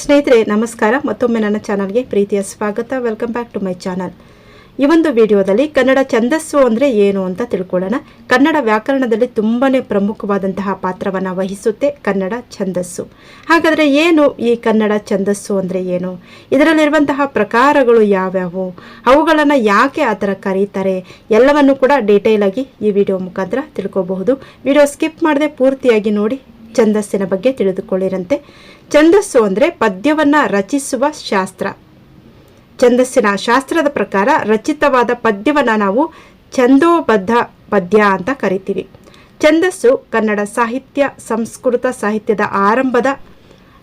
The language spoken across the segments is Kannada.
ಸ್ನೇಹಿತರೆ, ನಮಸ್ಕಾರ. ಮತ್ತೊಮ್ಮೆ ನನ್ನ ಚಾನಲ್ಗೆ ಪ್ರೀತಿಯ ಸ್ವಾಗತ. Welcome back to my channel ಈ ಒಂದು ವಿಡಿಯೋದಲ್ಲಿ ಕನ್ನಡ ಛಂದಸ್ಸು ಅಂದರೆ ಏನು ಅಂತ ತಿಳ್ಕೊಳ್ಳೋಣ. ಕನ್ನಡ ವ್ಯಾಕರಣದಲ್ಲಿ ತುಂಬಾ ಪ್ರಮುಖವಾದಂತಹ ಪಾತ್ರವನ್ನು ವಹಿಸುತ್ತೆ ಕನ್ನಡ ಛಂದಸ್ಸು. ಹಾಗಾದರೆ ಏನು ಈ ಕನ್ನಡ ಛಂದಸ್ಸು ಅಂದರೆ ಏನು? ಇದರಲ್ಲಿರುವಂತಹ ಪ್ರಕಾರಗಳು ಯಾವ್ಯಾವು? ಅವುಗಳನ್ನು ಯಾಕೆ ಆ ಥರ ಕರೀತಾರೆ? ಎಲ್ಲವನ್ನು ಕೂಡ ಡೀಟೇಲಾಗಿ ಈ ವಿಡಿಯೋ ಮುಖಾಂತರ ತಿಳ್ಕೋಬಹುದು. ವಿಡಿಯೋ ಸ್ಕಿಪ್ ಮಾಡದೆ ಪೂರ್ತಿಯಾಗಿ ನೋಡಿ. ಛಂದಸ್ಸಿನ ಬಗ್ಗೆ ತಿಳಿದುಕೊಳ್ಳಿರಂತೆ. ಛಂದಸ್ಸು ಅಂದರೆ ಪದ್ಯವನ್ನು ರಚಿಸುವ ಶಾಸ್ತ್ರ. ಛಂದಸ್ಸಿನ ಶಾಸ್ತ್ರದ ಪ್ರಕಾರ ರಚಿತವಾದ ಪದ್ಯವನ್ನು ನಾವು ಛಂದೋಬದ್ಧ ಪದ್ಯ ಅಂತ ಕರಿತೀವಿ. ಛಂದಸ್ಸು ಕನ್ನಡ ಸಾಹಿತ್ಯ, ಸಂಸ್ಕೃತ ಸಾಹಿತ್ಯದ ಆರಂಭದ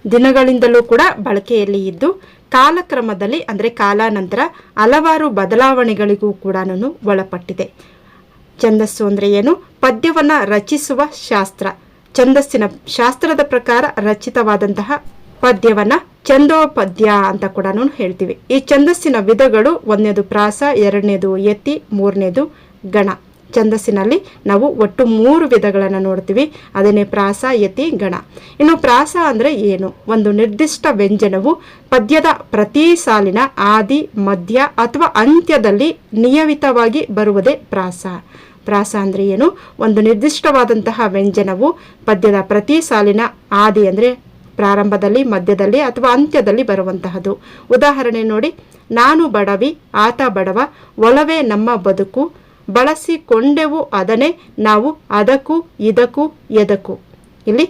ದಿನಗಳಿಂದಲೂ ಕೂಡ ಬಳಕೆಯಲ್ಲಿ ಇದ್ದು, ಕಾಲಕ್ರಮದಲ್ಲಿ ಅಂದರೆ ಕಾಲಾನಂತರ ಹಲವಾರು ಬದಲಾವಣೆಗಳಿಗೂ ಕೂಡ ಒಳಪಟ್ಟಿದೆ. ಛಂದಸ್ಸು ಅಂದರೆ ಏನು? ಪದ್ಯವನ್ನು ರಚಿಸುವ ಶಾಸ್ತ್ರ. ಛಂದಸ್ಸಿನ ಶಾಸ್ತ್ರದ ಪ್ರಕಾರ ರಚಿತವಾದಂತಹ ಪದ್ಯವನ್ನ ಛಂದೋಪದ್ಯ ಅಂತ ಕೂಡ ಹೇಳ್ತೀವಿ. ಈ ಛಂದಸ್ಸಿನ ವಿಧಗಳು ಒಂದನೇದು ಪ್ರಾಸ, ಎರಡನೇದು ಯತಿ, ಮೂರನೇದು ಗಣ. ಛಂದಸ್ಸಿನಲ್ಲಿ ನಾವು ಒಟ್ಟು ಮೂರು ವಿಧಗಳನ್ನು ನೋಡ್ತೀವಿ. ಅದನ್ನೇ ಪ್ರಾಸ, ಯತಿ, ಗಣ. ಇನ್ನು ಪ್ರಾಸ ಅಂದರೆ ಏನು? ಒಂದು ನಿರ್ದಿಷ್ಟ ವ್ಯಂಜನವು ಪದ್ಯದ ಪ್ರತಿ ಸಾಲಿನ ಆದಿ, ಮಧ್ಯ ಅಥವಾ ಅಂತ್ಯದಲ್ಲಿ ನಿಯಮಿತವಾಗಿ ಬರುವುದೇ ಪ್ರಾಸ. ಪ್ರಾಸ ಅಂದರೆ ಏನು ಒಂದು ನಿರ್ದಿಷ್ಟವಾದಂತಹ ವ್ಯಂಜನವು ಪದ್ಯದ ಪ್ರತಿ ಸಾಲಿನ ಆದಿ ಅಂದರೆ ಪ್ರಾರಂಭದಲ್ಲಿ, ಮಧ್ಯದಲ್ಲಿ ಅಥವಾ ಅಂತ್ಯದಲ್ಲಿ ಬರುವಂತಹದ್ದು ಉದಾಹರಣೆ ನೋಡಿ, ನಾನು ಬಡವಿ, ಆತ ಬಡವ, ಒಲವೇ ನಮ್ಮ ಬದುಕು, ಬಳಸಿಕೊಂಡೆವು ಅದನ್ನೇ ನಾವು ಅದಕ್ಕೂ ಇದಕ್ಕೂ ಎದಕ್ಕೂ. ಇಲ್ಲಿ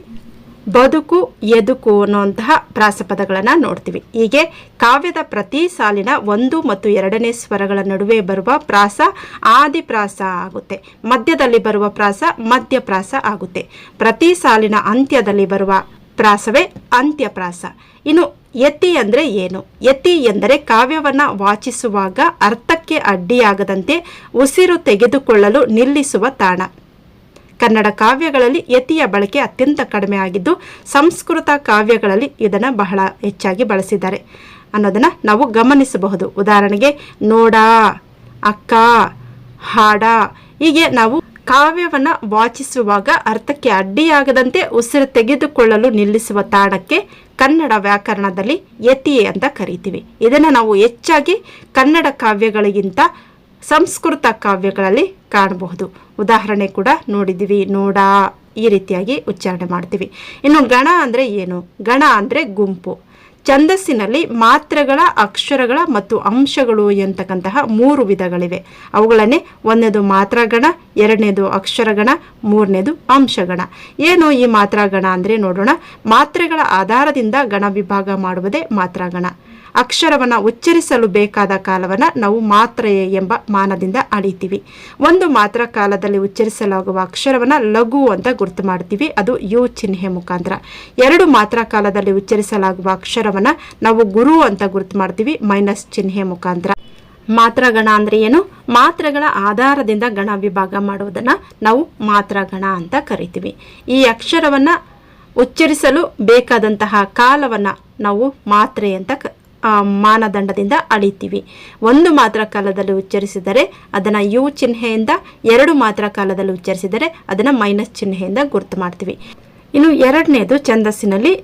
ಬದುಕು, ಎದುಕು ಅನ್ನುವಂತಹ ಪ್ರಾಸಪದಗಳನ್ನು ನೋಡ್ತೀವಿ. ಹೀಗೆ ಕಾವ್ಯದ ಪ್ರತಿ ಸಾಲಿನ ಒಂದು ಮತ್ತು ಎರಡನೇ ಸ್ವರಗಳ ನಡುವೆ ಬರುವ ಪ್ರಾಸ ಆದಿಪ್ರಾಸ ಆಗುತ್ತೆ. ಮಧ್ಯದಲ್ಲಿ ಬರುವ ಪ್ರಾಸ ಮಧ್ಯ ಪ್ರಾಸ ಆಗುತ್ತೆ. ಪ್ರತಿ ಸಾಲಿನ ಅಂತ್ಯದಲ್ಲಿ ಬರುವ ಪ್ರಾಸವೇ ಅಂತ್ಯಪ್ರಾಸ. ಇನ್ನು ಯತಿ ಅಂದರೆ ಏನು? ಯತಿ ಎಂದರೆ ಕಾವ್ಯವನ್ನು ವಾಚಿಸುವಾಗ ಅರ್ಥಕ್ಕೆ ಅಡ್ಡಿಯಾಗದಂತೆ ಉಸಿರು ತೆಗೆದುಕೊಳ್ಳಲು ನಿಲ್ಲಿಸುವ ತಾಣ. ಕನ್ನಡ ಕಾವ್ಯಗಳಲ್ಲಿ ಯತಿಯ ಬಳಕೆ ಅತ್ಯಂತ ಕಡಿಮೆ ಆಗಿದ್ದು ಸಂಸ್ಕೃತ ಕಾವ್ಯಗಳಲ್ಲಿ ಇದನ್ನು ಬಹಳ ಹೆಚ್ಚಾಗಿ ಬಳಸಿದ್ದಾರೆ. ಅನ್ನೋದನ್ನು ನಾವು ಗಮನಿಸಬಹುದು. ಉದಾಹರಣೆಗೆ ನೋಡ, ಅಕ್ಕ, ಹಾಡ ಹೀಗೆ ನಾವು ಕಾವ್ಯವನ್ನು ವಾಚಿಸುವಾಗ ಅರ್ಥಕ್ಕೆ ಅಡ್ಡಿಯಾಗದಂತೆ ಉಸಿರು ತೆಗೆದುಕೊಳ್ಳಲು ನಿಲ್ಲಿಸುವ ತಾಣಕ್ಕೆ ಕನ್ನಡ ವ್ಯಾಕರಣದಲ್ಲಿ ಯತಿ ಅಂತ ಕರಿತೀವಿ. ಇದನ್ನು ನಾವು ಹೆಚ್ಚಾಗಿ ಕನ್ನಡ ಕಾವ್ಯಗಳಿಗಿಂತ ಸಂಸ್ಕೃತ ಕಾವ್ಯಗಳಲ್ಲಿ ಕಾಣಬಹುದು. ಉದಾಹರಣೆ ಕೂಡ ನೋಡಿದ್ದೀವಿ. ನೋಡ ಈ ರೀತಿಯಾಗಿ ಉಚ್ಚಾರಣೆ ಮಾಡ್ತೀವಿ. ಇನ್ನು ಗಣ ಅಂದರೆ ಏನು? ಗಣ ಅಂದರೆ ಗುಂಪು. ಛಂದಸ್ಸಿನಲ್ಲಿ ಮಾತ್ರೆಗಳ, ಅಕ್ಷರಗಳ ಮತ್ತು ಅಂಶಗಳು ಎಂತಕ್ಕಂತಹ ಮೂರು ವಿಧಗಳಿವೆ. ಅವುಗಳನ್ನೇ ಒಂದನೇದು ಮಾತ್ರಗಣ, ಎರಡನೇದು ಅಕ್ಷರಗಣ, ಮೂರನೇದು ಅಂಶಗಣ. ಏನು ಈ ಮಾತ್ರಗಣ ಅಂದರೆ ನೋಡೋಣ. ಮಾತ್ರೆಗಳ ಆಧಾರದಿಂದ ಗಣ ವಿಭಾಗ ಮಾಡುವುದೇ ಮಾತ್ರಾಗಣ. ಅಕ್ಷರವನ್ನು ಉಚ್ಚರಿಸಲು ಬೇಕಾದ ಕಾಲವನ್ನು ನಾವು ಮಾತ್ರೆ ಎಂಬ ಮಾನದಿಂದ ಅಳಿತೀವಿ. ಒಂದು ಮಾತ್ರ ಕಾಲದಲ್ಲಿ ಉಚ್ಚರಿಸಲಾಗುವ ಅಕ್ಷರವನ್ನು ಲಘು ಅಂತ ಗುರುತು ಮಾಡ್ತೀವಿ. ಅದು ಯು ಚಿಹ್ನೆ ಮುಖಾಂತರ. ಎರಡು ಮಾತ್ರ ಕಾಲದಲ್ಲಿ ಉಚ್ಚರಿಸಲಾಗುವ ಅಕ್ಷರವನ್ನು ನಾವು ಗುರು ಅಂತ ಗುರುತು ಮಾಡ್ತೀವಿ. ಮೈನಸ್ ಚಿಹ್ನೆ ಮುಖಾಂತರ. ಮಾತ್ರಗಣ ಅಂದರೆ ಏನು? ಮಾತ್ರೆಗಳ ಆಧಾರದಿಂದ ಗಣ ವಿಭಾಗ ಮಾಡುವುದನ್ನು ನಾವು ಮಾತ್ರಗಣ ಅಂತ ಕರಿತೀವಿ. ಈ ಅಕ್ಷರವನ್ನು ಉಚ್ಚರಿಸಲು ಬೇಕಾದಂತಹ ಕಾಲವನ್ನು ನಾವು ಮಾತ್ರೆ ಅಂತ ಕ ಮಾನದಂಡದಿಂದ ಅಳಿತೀವಿ. ಒಂದು ಮಾತ್ರ ಕಾಲದಲ್ಲಿ ಉಚ್ಚರಿಸಿದರೆ ಅದನ್ನು ಯು ಚಿಹ್ನೆಯಿಂದ ಎರಡು ಮಾತ್ರ ಕಾಲದಲ್ಲಿ ಉಚ್ಚರಿಸಿದರೆ ಅದನ್ನು ಮೈನಸ್ ಚಿಹ್ನೆಯಿಂದ ಗುರುತು ಮಾಡ್ತೀವಿ. ಇನ್ನು ಎರಡನೇದು ಛಂದಸ್ಸಿನಲ್ಲಿ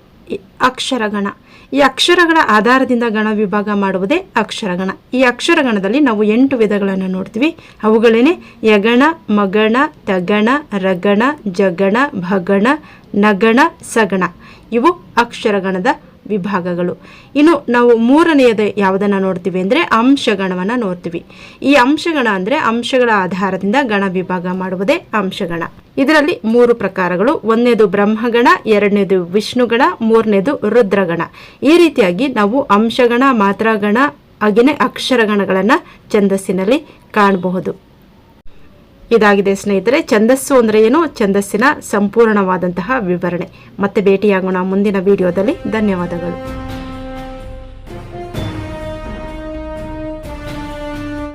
ಅಕ್ಷರಗಣ. ಈ ಅಕ್ಷರಗಳ ಆಧಾರದಿಂದ ಗಣ ವಿಭಾಗ ಮಾಡುವುದೇ ಅಕ್ಷರಗಣ. ಈ ಅಕ್ಷರಗಣದಲ್ಲಿ ನಾವು ಎಂಟು ವಿಧಗಳನ್ನು ನೋಡ್ತೀವಿ. ಅವುಗಳೇನೆ ಯಗಣ, ಮಗಣ, ತಗಣ, ರಗಣ, ಜಗಣ, ಭಗಣ, ನಗಣ, ಸಗಣ. ಇವು ಅಕ್ಷರಗಣದ ವಿಭಾಗಗಳು. ಇನ್ನು ನಾವು ಮೂರನೆಯದು ಯಾವುದನ್ನು ನೋಡ್ತೀವಿ ಅಂದರೆ ಅಂಶಗಣವನ್ನು ನೋಡ್ತೀವಿ. ಈ ಅಂಶಗಣ ಅಂದರೆ ಅಂಶಗಳ ಆಧಾರದಿಂದ ಗಣ ವಿಭಾಗ ಮಾಡುವುದೇ ಅಂಶಗಣ. ಇದರಲ್ಲಿ ಮೂರು ಪ್ರಕಾರಗಳು. ಒಂದನೇದು ಬ್ರಹ್ಮಗಣ, ಎರಡನೇದು ವಿಷ್ಣುಗಣ, ಮೂರನೇದು ರುದ್ರಗಣ. ಈ ರೀತಿಯಾಗಿ ನಾವು ಅಂಶಗಣ, ಮಾತ್ರಗಣ ಹಾಗೆಯೇ ಅಕ್ಷರಗಣಗಳನ್ನು ಛಂದಸ್ಸಿನಲ್ಲಿ ಕಾಣಬಹುದು. ಇದಾಗಿದೆ ಸ್ನೇಹಿತರೆ ಛಂದಸ್ಸು ಅಂದರೆ ಏನು? ಛಂದಸ್ಸಿನ ಸಂಪೂರ್ಣವಾದಂತಹ ವಿವರಣೆ. ಮತ್ತೆ ಭೇಟಿಯಾಗೋಣ ಮುಂದಿನ ವಿಡಿಯೋದಲ್ಲಿ. ಧನ್ಯವಾದಗಳು.